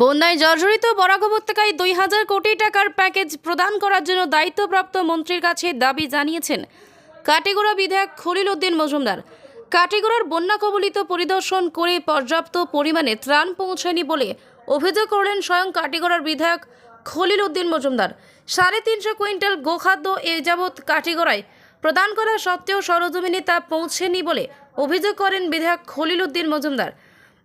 বন্যায় জর্জরিত বরাক উপত্যকায় দুই হাজার কোটি টাকার প্যাকেজ প্রদান করার জন্য দায়িত্বপ্রাপ্ত মন্ত্রীর কাছে দাবি জানিয়েছেন কাটিগড়া বিধায়ক খলিল উদ্দিন মজুমদার। কাটিগড়ার বন্যা কবলিত পরিদর্শন করে পর্যাপ্ত পরিমাণে ত্রাণ পৌঁছায়নি বলে অভিযোগ করলেন স্বয়ং কাটিগড়ার বিধায়ক খলিল উদ্দিন মজুমদার। সাড়ে তিনশো কুইন্টাল গোখাদ্য এ যাবৎ কাটিগড়ায় প্রদান করা সত্ত্বেও সরজমিনে তা পৌঁছেনি বলে অভিযোগ করেন বিধায়ক খলিল উদ্দিন মজুমদার।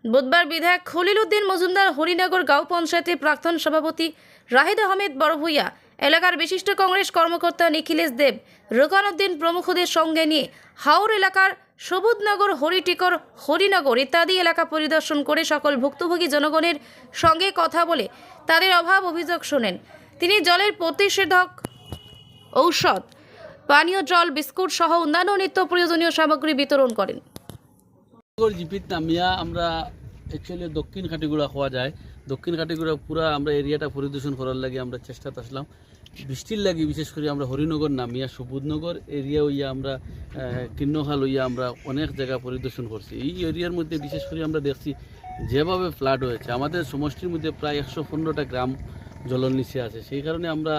বুধবার বিধায়ক খলিল উদ্দিন মজুমদার হরিনগর গাঁও পঞ্চায়েতের প্রাক্তন সভাপতি রাহিদ আহমেদ বড়ভূইয়া এলাকার বিশিষ্ট কংগ্রেস কর্মকর্তা নিখিলেশ দেব রোকান উদ্দিন প্রমুখদের সঙ্গে নিয়ে হাওর এলাকার সবুজনগর, হরিটিকর, হরিনগর ইত্যাদি এলাকা পরিদর্শন করে সকল ভুক্তভোগী জনগণের সঙ্গে কথা বলে তাদের অভাব অভিযোগ শোনেন। তিনি জলের প্রতিষেধক ঔষধ, পানীয় জল, বিস্কুট সহ অন্যান্য নিত্য প্রয়োজনীয় সামগ্রী বিতরণ করেন। জিপিত নামিয়া আমরা অ্যাকচুয়ালি দক্ষিণ কাটিগুড়া খাওয়া যায়। দক্ষিণ কাটিগুড়া পুরা আমরা এরিয়াটা পরিদর্শন করার লাগে আমরা চেষ্টা আসলাম বৃষ্টির লাগে বিশেষ করে আমরা হরিনগর নামিয়া সবুজনগর এরিয়া হইয়া আমরা আহ, কিন্নখাল হইয়া আমরা অনেক জায়গা পরিদর্শন করছি এই এরিয়ার মধ্যে বিশেষ করে আমরা দেখছি যেভাবে ফ্লাড হয়েছে আমাদের সমষ্টির মধ্যে প্রায় একশো পনেরোটা গ্রাম জলের নিচে আছে। সেই কারণে আমরা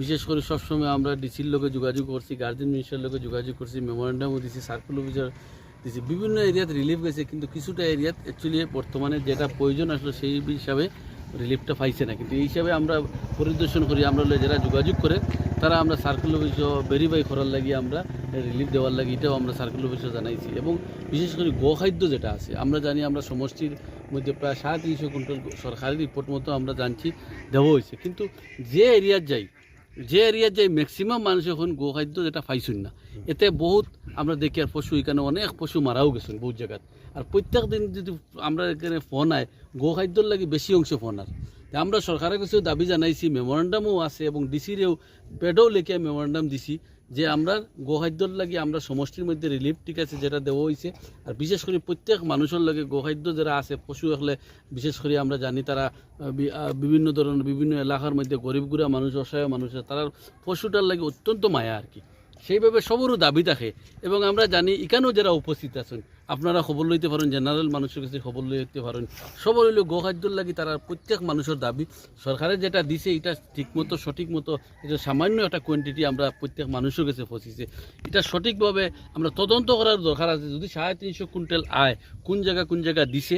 বিশেষ করে সবসময় আমরা ডিসির লোকে যোগাযোগ করছি গার্জেন মিনিস্টার লোকে যোগাযোগ করছি মেমোরেন্ডামও দিছি সার্কুল অফিসার দিছি বিভিন্ন এরিয়াতে রিলিফ গেছে, কিন্তু কিছুটা এরিয়াত অ্যাকচুয়ালি বর্তমানে যেটা প্রয়োজন আসলে সেই হিসাবে রিলিফটা পাইছে না। কিন্তু এই হিসাবে আমরা পরিদর্শন করি, আমরা যারা যোগাযোগ করে, তারা আমরা সার্কুল অফিসও ভেরিফাই করার লাগি আমরা রিলিফ দেওয়ার লাগি, এটাও আমরা সার্কুল অফিসে জানাইছি। এবং বিশেষ করে গোখাদ্য যেটা আছে, আমরা জানি আমরা সমষ্টির মধ্যে প্রায় সাড়ে তিনশো কুইন্টাল সরকারি রিপোর্ট মতো আমরা জানছি, দেওয়া হয়েছে। কিন্তু যে এরিয়ার যাই যে এরিয়ার যে ম্যাক্সিমাম মানুষ এখন গোখাদ্য যেটা পাইছুন না, এতে বহুত আমরা দেখি আর পশু, এখানে অনেক পশু মারাও গেছেন বহুত জায়গাত। আর প্রত্যেক দিন যদি আমরা এখানে ফোন আয়, গোখাদ্যর লাগে বেশি অংশ ফোন আর। আমরা সরকারের কাছেও দাবি জানাইছি মেমোরেন্ডামও আছে এবং ডিসিরেও পেডও লেখিয়া মেমোরেন্ডাম দিছি যে আমরা গোহাদ্যর লাগে আমরা সমষ্টির মধ্যে রিলিফ ঠিক আছে যেটা দেওয়া হয়েছে আর বিশেষ করে প্রত্যেক মানুষের লাগে গোহাদ্য যারা আছে, পশু হলে বিশেষ করে আমরা জানি তারা বিভিন্ন ধরনের বিভিন্ন এলাকার মধ্যে গরিব গুড়া মানুষ, অসহায় মানুষ তারা পশুটার লাগে অত্যন্ত মায়া আর কি। সেইভাবে সবরও দাবি থাকে এবং আমরা জানি এখানেও যারা উপস্থিত আছেন, আপনারা খবর লইতে পারেন, জেনারেল মানুষের কাছে খবর লইতে পারেন। সবর হইল গোখাদ্যর লাগি তারা প্রত্যেক মানুষের দাবি। সরকারের যেটা দিছে, এটা ঠিকমতো সঠিক মতো এটা সামান্য একটা কোয়ান্টিটি আমরা প্রত্যেক মানুষের কাছে পৌঁছেছে। এটা সঠিকভাবে আমরা তদন্ত করার দরকার আছে। যদি সাড়ে তিনশো কুইন্টাল আয় কোন জায়গা কোন জায়গা দিছে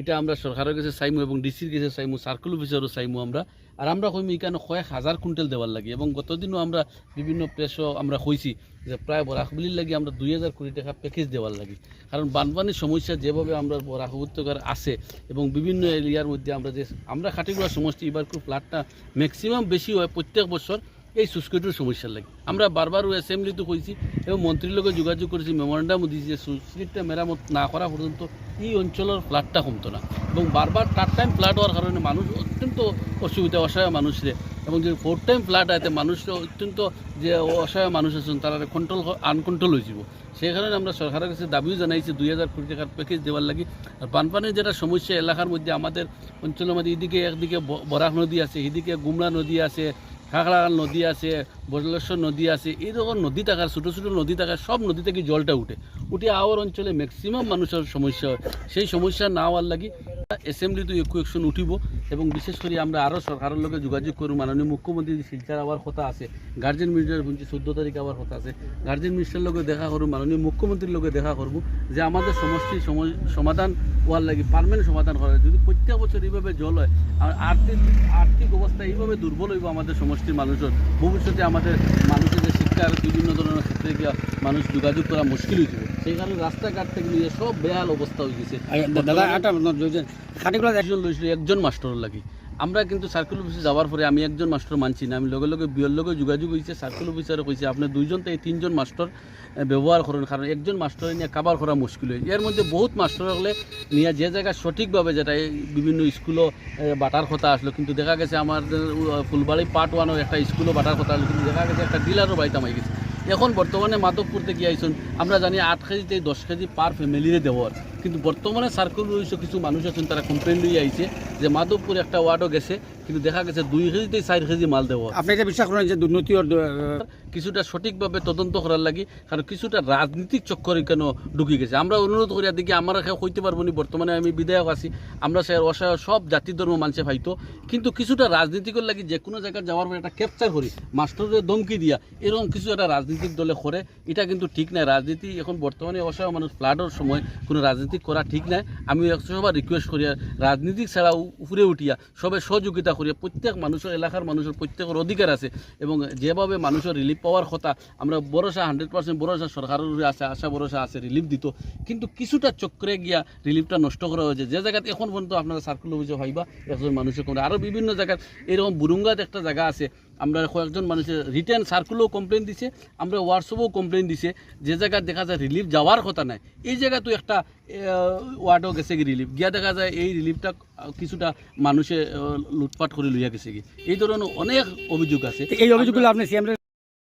এটা আমরা সরকারের কাছে চাইমু এবং ডিসির কাছে চাইমু সার্কুল অফিসারও চাইমু আমরা। আর আমরা কইমু এখানে কয়েক হাজার কুইন্টাল দেওয়ার লাগে এবং গতদিনও আমরা বিভিন্ন প্রেসও আমরা কইছি যে প্রায় বরাকবলির লাগে আমরা দুই হাজার কোটি টাকা প্যাকেজ দেওয়ার লাগে। কারণ বানপানির সমস্যা যেভাবে আমরা বরাক উপত্যকার আছে এবং বিভিন্ন এরিয়ার মধ্যে আমরা যে আমরা খাটিগুড়া সমষ্টি এবার খুব ফ্লাডটা ম্যাক্সিমাম বেশি হয় প্রত্যেক বছর এই সুস্কৃতির সমস্যার লাগে। আমরা বারবার অ্যাসেম্বলিতে কইছি এবং মন্ত্রীর লগে যোগাযোগ করেছি মেমোরেন্ডামও দিয়েছি যে সুস্কৃতিটা মেরামত না করা পর্যন্ত এই অঞ্চলের ফ্লাডটা কমতো না। এবং বারবার থার্ড টাইম ফ্লাড হওয়ার কারণে মানুষ অত্যন্ত অসুবিধা, অসহায় মানুষরে। এবং যে ফোর্থ টাইম ফ্লাড আয়তে মানুষ অত্যন্ত যে অসহায় মানুষ আছেন, তারা কন্ট্রোল আনকন্ট্রোল হয়ে যাব সেই কারণে আমরা সরকারের কাছে দাবিও জানাইছি, দুই হাজার কোটি টাকার প্যাকেজ দেওয়ার লাগি। আর বানপানির যেটা সমস্যা, এলাকার মধ্যে আমাদের অঞ্চলের মধ্যে, এদিকে একদিকে বরাক নদী আছে, এদিকে গুমরা নদী আছে খাগড়াগাল নদী আছে, বজলেশ্বর নদী আছে এই এইরকম নদী থাকার, ছোটো ছোটো নদী থাকার, সব নদী থেকে জলটা উঠে? উঠে আওয়ার অঞ্চলে ম্যাক্সিমাম মানুষের সমস্যা হয়। সেই সমস্যা না হওয়ার লাগি অ্যাসেম্বলিতে একু একশন উঠিব এবং বিশেষ করে আমরা আরও সরকারের লগে যোগাযোগ করব মাননীয় মুখ্যমন্ত্রী শিলচার আবার কথা আছে গার্জেন মিনিস্টার শুনছি চোদ্দ তারিখ আবার কথা আছে। গার্জেন মিনিস্টার লগে দেখা করব মাননীয় মুখ্যমন্ত্রীর লগে দেখা করব যে আমাদের সময়- সমাধান হওয়ার লাগে পারমানেন্ট সমাধান করা যদি প্রত্যেক বছর এইভাবে জল হয় আর আর্থিক আর্থিক অবস্থা এইভাবে দুর্বল হইব আমাদের সমষ্টির মানুষের ভবিষ্যতে আমাদের মানুষের শিক্ষার বিভিন্ন ধরনের ক্ষেত্রে গিয়া মানুষ যোগাযোগ করা মুশকিল হয়ে যাবে সেই কারণে রাস্তাঘাট থেকে নিয়ে সব বেহাল অবস্থা হয়ে গেছে। দাদা একটা খাটিগুলো একজন লইছিল একজন মাস্টর লাগি। আমরা কিন্তু সার্কেল অফিসে যাওয়ার পরে আমি একজন মাস্টার মানছি না। আমি লগে লগে বিয়ের লগে যোগাযোগ হয়েছে সার্কেল অফিসারে কইছে আপনি দুইজন থেকে তিনজন মাস্টার। ব্যবহার করেন কারণ একজন মাস্টার নিয়ে কাবার করা মুশকিল হয় এর মধ্যে বহুত মাস্টার হলে নিয়ে যে জায়গায় সঠিকভাবে যেটা বিভিন্ন স্কুলও বাটার কথা আসলো কিন্তু দেখা গেছে আমাদের আহ, ফুলবাড়ি পার্ট ওয়ানও একটা স্কুলও বাটার কথা আসলো কিন্তু দেখা গেছে একটা ডিলারও বাড়িতে মাই গেছে। এখন বর্তমানে মাধবপুর থেকে আইসন আমরা জানি আট কেজি থেকে দশ কেজি পার ফ্যামিলিরে দেওয়ার কিন্তু বর্তমানে সার্কেল রয়েছে কিছু মানুষ আছেন তারা কমপ্লেন লইয়ে আইছে যে মাধবপুর একটা ওয়ার্ডও গেছে কিন্তু দেখা গেছে দুই কেজি থেকে চার কেজি মাল দেওয়ার আপনি এটা বিশ্বাস করেন যে দুর্নীতি কিছুটা সঠিকভাবে তদন্ত করার লাগি কারণ কিছুটা রাজনীতিক চক্করে কেন ঢুকে গেছে। আমরা অনুরোধ করিয়া দেখি আমরা হইতে পারব নি? বর্তমানে আমি বিধায়ক আছি, আমরা সে অসহায় সব জাতি ধর্ম মানুষে পাইতো কিন্তু কিছুটা রাজনীতিকর লাগি যে কোনো জায়গায় যাওয়ার পর একটা ক্যাপচার করি মাস্টারের দমকি দিয়া, এরকম কিছু একটা রাজনীতিক দলে করে এটা কিন্তু ঠিক নাই। রাজনীতি এখন বর্তমানে অসহায় মানুষ ফ্লাডের সময়, কোনো রাজনীতি করা ঠিক নাই। আমি সবার রিকোয়েস্ট করিয়া রাজনীতিক ছাড়া উপরে উঠিয়া সবে সহযোগিতা করিয়া প্রত্যেক মানুষের এলাকার মানুষের প্রত্যেকের অধিকার আছে। এবং যেভাবে মানুষের রিলিফ পাওয়ার কথা। আমরা ভরসা, হান্ড্রেড পার্সেন্ট ভরসা, সরকারের আছে আশা ভরসা আছে রিলিফ দিত। কিন্তু কিছুটা চক্রে গিয়া রিলিফটা নষ্ট করা হয়েছে। যে জায়গাতে এখন পর্যন্ত আপনারা সার্কুল অফিসে হইবা একজন মানুষের কোনো আরও বিভিন্ন জায়গায়, এরকম বুরুঙ্গাত একটা জায়গা আছে। আমরা কয়েকজন মানুষের রিটার্ন সার্কুলও কমপ্লেন দিছে, আমরা হোয়াটসঅ্যাপেও কমপ্লেন দিছে। যে জায়গায় দেখা যায় রিলিফ যাওয়ার কথা নাই। এই জায়গায় তো একটা ওয়ার্ডও গেছে কি রিলিফ গিয়া দেখা যায় এই রিলিফটা কিছুটা মানুষে লুটপাট করে লইয়া গেছে কি এই ধরনের অনেক অভিযোগ আছে। এই অভিযোগগুলো আপনি সিএম